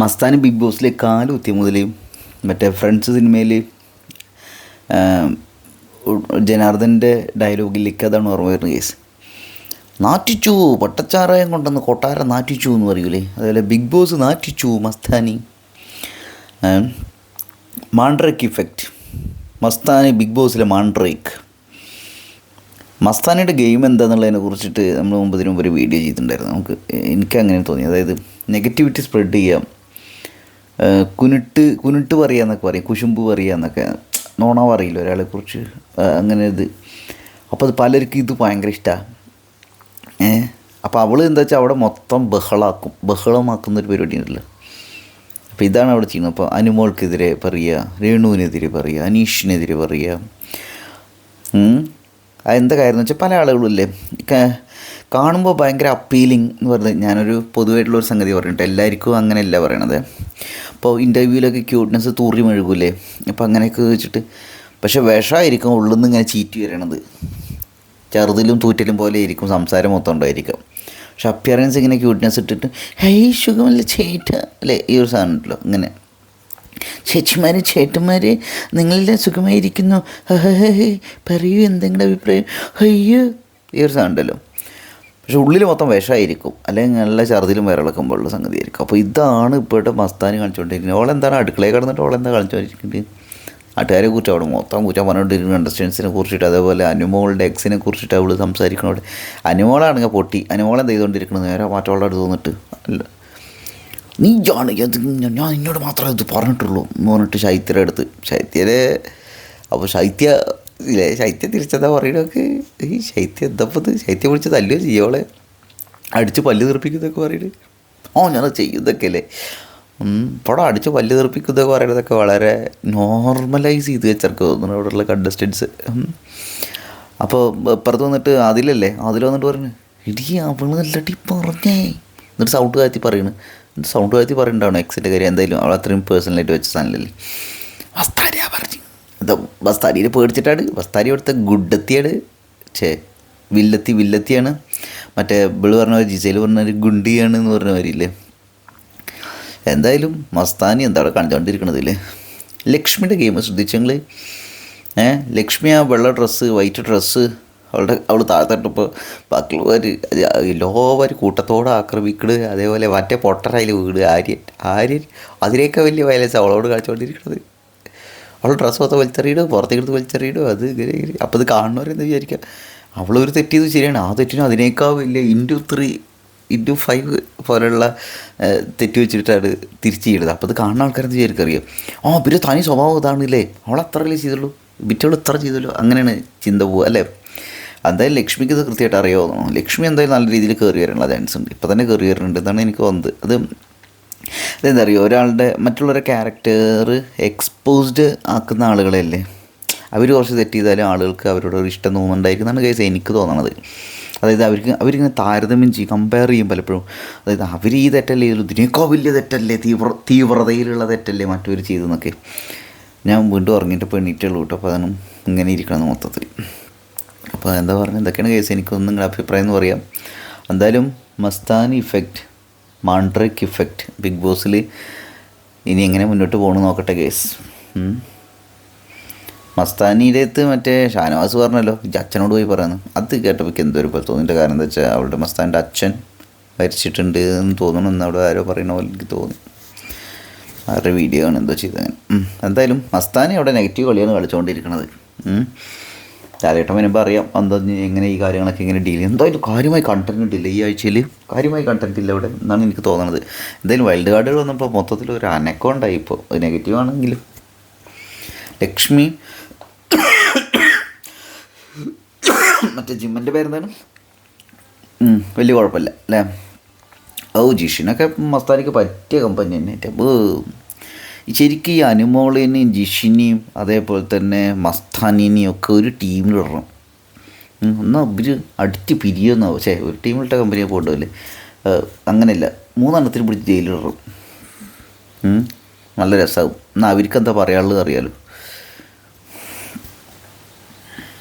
Mastani big ബോസിലെ കാലുകുത്തിയ മുതൽ മറ്റേ friends സിനിമയിൽ ജനാർദ്ദന്റെ ഡയലോഗിലേക്ക് അതാണ് ഓർമ്മ വരുന്നത് കേസ് നാറ്റിച്ചു പട്ടച്ചാറായം കൊണ്ടുവന്ന് കൊട്ടാരം നാറ്റിച്ചു എന്ന് പറയൂലേ? അതുപോലെ big boss നാറ്റിച്ചു Mastani. Mandrake effect Mastani Bigg ബോസിലെ Mandrake മസ്താനിയുടെ ഗെയിം എന്താണെന്നുള്ളതിനെ കുറിച്ചിട്ട് നമ്മൾ മുമ്പ് മുമ്പ് ഒരു വീഡിയോ ചെയ്തിട്ടുണ്ടായിരുന്നു. നമുക്ക് എനിക്ക് അങ്ങനെ തോന്നി അതായത് നെഗറ്റിവിറ്റി സ്പ്രെഡ് ചെയ്യാം. കുനിട്ട് കുനിട്ട് പറയുക എന്നൊക്കെ പറയും കുശുമ്പ് പറയുക എന്നൊക്കെ. നോണ പറയില്ല ഒരാളെക്കുറിച്ച് അങ്ങനെ ഇത്. അപ്പോൾ അത് പലർക്കും ഇത് ഭയങ്കര ഇഷ്ടമാണ് ഏ അപ്പോൾ അവൾ എന്താ വെച്ചാൽ അവിടെ മൊത്തം ബഹളാക്കും. ബഹളമാക്കുന്ന ഒരു പരിപാടി ഉണ്ടല്ലോ അപ്പോൾ ഇതാണ് അവിടെ ചെയ്യുന്നത്. അപ്പോൾ അനുമോൾക്കെതിരെ പറയുക രേണുവിനെതിരെ പറയുക അനീഷിനെതിരെ പറയുക. അതെന്താ കാര്യം എന്ന് വെച്ചാൽ പല ആളുകളും ഇല്ലേ? കാണുമ്പോൾ ഭയങ്കര അപ്പീലിംഗ് എന്ന് പറയുന്നത് ഞാനൊരു പൊതുവായിട്ടുള്ള ഒരു സംഗതി പറഞ്ഞിട്ട് എല്ലാവർക്കും അങ്ങനെയല്ല പറയണത്. അപ്പോൾ ഇന്റർവ്യൂവിലൊക്കെ ക്യൂട്ട്നെസ് തൂറി മെഴുകൂലേ? അപ്പോൾ അങ്ങനെയൊക്കെ വെച്ചിട്ട് പക്ഷെ വിഷമായിരിക്കും ഉള്ളിൽ നിന്ന് ഇങ്ങനെ ചീറ്റി വരണത് ചെറുതിലും തൂറ്റലും പോലെ ഇരിക്കും സംസാരം മൊത്തം ഉണ്ടായിരിക്കും. പക്ഷെ അപ്പിയറൻസ് ഇങ്ങനെ ക്യൂട്ട്നെസ് ഇട്ടിട്ട് ഹേയ് സുഖമല്ല ചേട്ട? അല്ലേ ഈ ഒരു സാധനം ഉണ്ടല്ലോ ഇങ്ങനെ. ചേച്ചിമാർ ചേട്ടന്മാർ നിങ്ങളെല്ലാം സുഖമായിരിക്കുന്നു. പറയൂ എന്തെങ്കിലും അഭിപ്രായം? അയ്യോ ഈ ഒരു സാധനം ഉണ്ടല്ലോ. പക്ഷെ ഉള്ളിൽ മൊത്തം വിഷമായിരിക്കും. അല്ലെങ്കിൽ നല്ല ഛർദിലും വയറിളക്കുമ്പോഴുള്ള സംഗതി ആയിരിക്കും അപ്പോൾ ഇതാണ് ഇപ്പോഴത്തെ മസ്താനി കാണിച്ചുകൊണ്ടിരിക്കുന്നത് ഓളെന്താണ് അടുക്കളയിൽ കിടന്നിട്ട് ഓളെന്താ കാണിച്ചുകൊണ്ടിരിക്കുന്നത് നാട്ടുകാരെ കുറിച്ച് അവിടെ മൊത്തം കുറ്റം പറഞ്ഞുകൊണ്ടിരിക്കുന്ന. കണ്ടസ്റ്റൻസിനെ കുറിച്ചിട്ട് അതേപോലെ അനുമോളുടെ എക്സിനെ കുറിച്ചിട്ട് അവൾ സംസാരിക്കണോട് അനുമോളാണെങ്കിൽ പൊട്ടി. അനുമോളെന്ത് ചെയ്തുകൊണ്ടിരിക്കുന്നത്? നേരെ മറ്റുള്ള അടുത്ത് തോന്നിട്ട് അല്ല. നീ ജാണ് ഞാൻ നിന്നോട് മാത്രമേ ഇത് പറഞ്ഞിട്ടുള്ളൂ എന്ന് പറഞ്ഞിട്ട് ശൈത്യരെ അടുത്ത്. ശൈത്യരെ അപ്പോൾ ശൈത്യ ഇല്ലേ? ശൈത്യം തിരിച്ചെന്താ പറയണൊക്കെ ഈ ശൈത്യം എന്തപ്പത്? ശൈത്യം വിളിച്ച് തല്ലുകയോ ചെയ്യോളെ അടിച്ച് പല്ല് തീർപ്പിക്കുന്നതൊക്കെ പറയുന്നത്. ഓ ഞാനത് ചെയ്യുന്നതൊക്കെ അല്ലേ? പടം അടിച്ച് പല്ല് തീർപ്പിക്കുന്നതൊക്കെ പറയണതൊക്കെ വളരെ നോർമലൈസ് ചെയ്ത് വെച്ചർക്ക് തോന്നുന്നു ഇവിടെയുള്ള കണ്ടസ്റ്റൻസ് അപ്പോൾ ഇപ്പുറത്ത് വന്നിട്ട് അതിലല്ലേ? അതിൽ വന്നിട്ട് പറഞ്ഞു ഇടി അവൾ നല്ലടി പറഞ്ഞേ. എന്നിട്ട് സൗണ്ട് കാത്തി പറയണ്. സൗണ്ട് കാത്തി പറയണ്ടാണോ എക്സിന്റെ കാര്യം എന്തായാലും അവൾ അത്രയും പേഴ്സണലായിട്ട് വെച്ച സാധനമല്ലേ? ബസ്താരിയാ പറഞ്ഞു എന്താ ബസ്താരിയെ പേടിച്ചിട്ടാണ്. ബസ്താരി അവിടുത്തെ ഗുഡത്തിയാണ് ചേ വില്ലത്തി വില്ലത്തിയാണ്. മറ്റേ ഇവൾ പറഞ്ഞ പോലെ ജിസയിൽ പറഞ്ഞ ഗുണ്ടിയാണ് എന്ന് പറഞ്ഞ മാതിരിയില്ലേ എന്തായാലും മസ്താനി എന്താ അവിടെ കണ്ടുകൊണ്ടിരിക്കണതില്ലേ ലക്ഷ്മിയുടെ ഗെയിം ശ്രദ്ധിച്ചെങ്കിൽ ഏ ലക്ഷ്മി ആ വെള്ള ഡ്രസ്സ് വൈറ്റ് ഡ്രസ്സ് അവളുടെ അവൾ താഴ്ത്തിട്ടപ്പോൾ ബാക്കിയുള്ളവർ ലോവർ കൂട്ടത്തോടെ ആക്രമിക്കണ്. അതേപോലെ മറ്റേ പൊട്ടറയിൽ വീട് ആര്യൻ ആര്യൻ അതിനേക്കാൾ വലിയ വയലൻസ് അവളോട് കാണിച്ചുകൊണ്ടിരിക്കുന്നത് അവൾ ഡ്രസ്സ് മൊത്തം വലിച്ചെറിയിടും പുറത്തേക്ക് എടുത്ത് വലിച്ചെറിയിടും അത് ഇങ്ങനെ അപ്പോൾ ഇത് കാണുന്നവരെന്ന് വിചാരിക്കുക അവളൊരു തെറ്റ് ചെയ്ത് ശരിയാണ്. ആ തെറ്റിനും അതിനേക്കാൾ വലിയ ഇന്റു ത്രീ ഇന്റു ഫൈവ് പോലെയുള്ള തെറ്റി വെച്ചിട്ടാണ് തിരിച്ച് ചെയ്യുന്നത് അപ്പോൾ അത് കാണുന്ന ആൾക്കാരെന്ന് വിചാരിക്കുക അറിയാം? ആ പിന്നെ തനി സ്വഭാവം ഇതാണില്ലേ. അവൾ അത്രയല്ലേ ചെയ്തുള്ളൂ? ബിറ്റവൾ ഇത്ര ചെയ്തല്ലോ അങ്ങനെയാണ് ചിന്ത പോവുക അല്ലേ? എന്തായാലും ലക്ഷ്മിക്ക് ഇത് കൃത്യമായിട്ട് അറിയാവുന്നു ലക്ഷ്മി എന്തായാലും നല്ല രീതിയിൽ കയറി വരാനുള്ള ചാൻസ് ഉണ്ട്. ഇപ്പോൾ തന്നെ കയറി വരുന്നുണ്ട് എന്നാണ് എനിക്ക് വന്നത് അത് അതെന്താ ഒരാളുടെ മറ്റുള്ളവരെ ക്യാരക്ടർ എക്സ്പോസ്ഡ് ആക്കുന്ന ആളുകളല്ലേ? അവർ കുറച്ച് തെറ്റ് ചെയ്താലും ആളുകൾക്ക് അവരോട് ഒരു ഇഷ്ടം തോന്നുന്നുണ്ടായിരിക്കും എന്നാണ് കേസ് എനിക്ക് തോന്നണത്. അതായത് അവർക്ക് അവരിങ്ങനെ താരതമ്യം ചെയ്യും കമ്പയർ ചെയ്യും പലപ്പോഴും. അതായത് അവർ ഈ തെറ്റല്ലേ ചെയ്തു വലിയ തെറ്റല്ലേ തീവ്ര തീവ്രതയിലുള്ള തെറ്റല്ലേ മറ്റൊരു ചെയ്തെന്നൊക്കെ ഞാൻ വീണ്ടും ഉറങ്ങിയിട്ട് പെണ്ണിട്ടുള്ളൂ കേട്ടോ അപ്പോൾ അതാണ് ഇങ്ങനെ ഇരിക്കണം മൊത്തത്തിൽ. അപ്പോൾ എന്താ പറയുക എന്തൊക്കെയാണ് കേസ് എനിക്കൊന്നും നിങ്ങളുടെ അഭിപ്രായം എന്ന് പറയാം. എന്തായാലും Mastan effect Mandrake effect big ബോസിൽ ഇനി എങ്ങനെ മുന്നോട്ട് പോകണം നോക്കട്ടെ കേസ് മസ്താനിയുടെ അടുത്ത് മറ്റേ ഷാനവാസ് പറഞ്ഞല്ലോ അച്ഛനോട് പോയി പറയുന്നു അത് കേട്ടപ്പോൾ എന്തൊരു പോലെ തോന്നിന്റെ കാരണം എന്താ വെച്ചാൽ അവളുടെ മസ്താന്റെ അച്ഛൻ മരിച്ചിട്ടുണ്ട് എന്ന് തോന്നണം എന്ന് അവിടെ ആരോ പറയുന്ന പോലെ എനിക്ക് തോന്നി. അവരുടെ വീഡിയോ ആണ് എന്തോ ചെയ്തത് ഉം. എന്തായാലും മസ്താനി അവിടെ നെഗറ്റീവ് കളിയാണ് കളിച്ചുകൊണ്ടിരിക്കുന്നത് ലാലേട്ടൻ വരുമ്പോൾ അറിയാം എന്താ എങ്ങനെ ഈ കാര്യങ്ങളൊക്കെ ഇങ്ങനെ ഡീൽ ചെയ്യും. എന്തായാലും കാര്യമായി കണ്ടന്റ് ഇല്ല ഈ ആഴ്ചയിൽ കാര്യമായി കണ്ടന്റ് ഇല്ല ഇവിടെ എന്നാണ് എനിക്ക് തോന്നുന്നത് എന്തായാലും വൈൽഡ് കാർഡുകൾ വന്നപ്പോൾ മൊത്തത്തിൽ ഒരു അനക്കം ഉണ്ടായി ഇപ്പോൾ നെഗറ്റീവ് ആണെങ്കിലും ലക്ഷ്മി. മറ്റേ ജിമ്മന്റെ പേരെന്താണ്? വലിയ കുഴപ്പമില്ല അല്ലേ? ഓ ജിഷിനൊക്കെ മസ്താനിക്ക് പറ്റിയ കമ്പനി തന്നെ. ശരിക്കും ഈ അനുമോളിനെയും ജിഷിനെയും അതേപോലെ തന്നെ മസ്താനിനെയും ഒക്കെ ഒരു ടീമിലിടണം ഇടണം. എന്നാൽ ഇവർ അടിച്ച് പിരിയെന്നാവും പക്ഷേ ഒരു ടീമിലിട്ട കമ്പനിയെ പോകണ്ടല്ലേ അങ്ങനെയല്ല മൂന്നെണ്ണത്തിന് പിടിച്ച് ജയിലിടണം നല്ല രസമാകും എന്നാൽ അവർക്ക് എന്താ പറയാനുള്ളത് അറിയാലോ.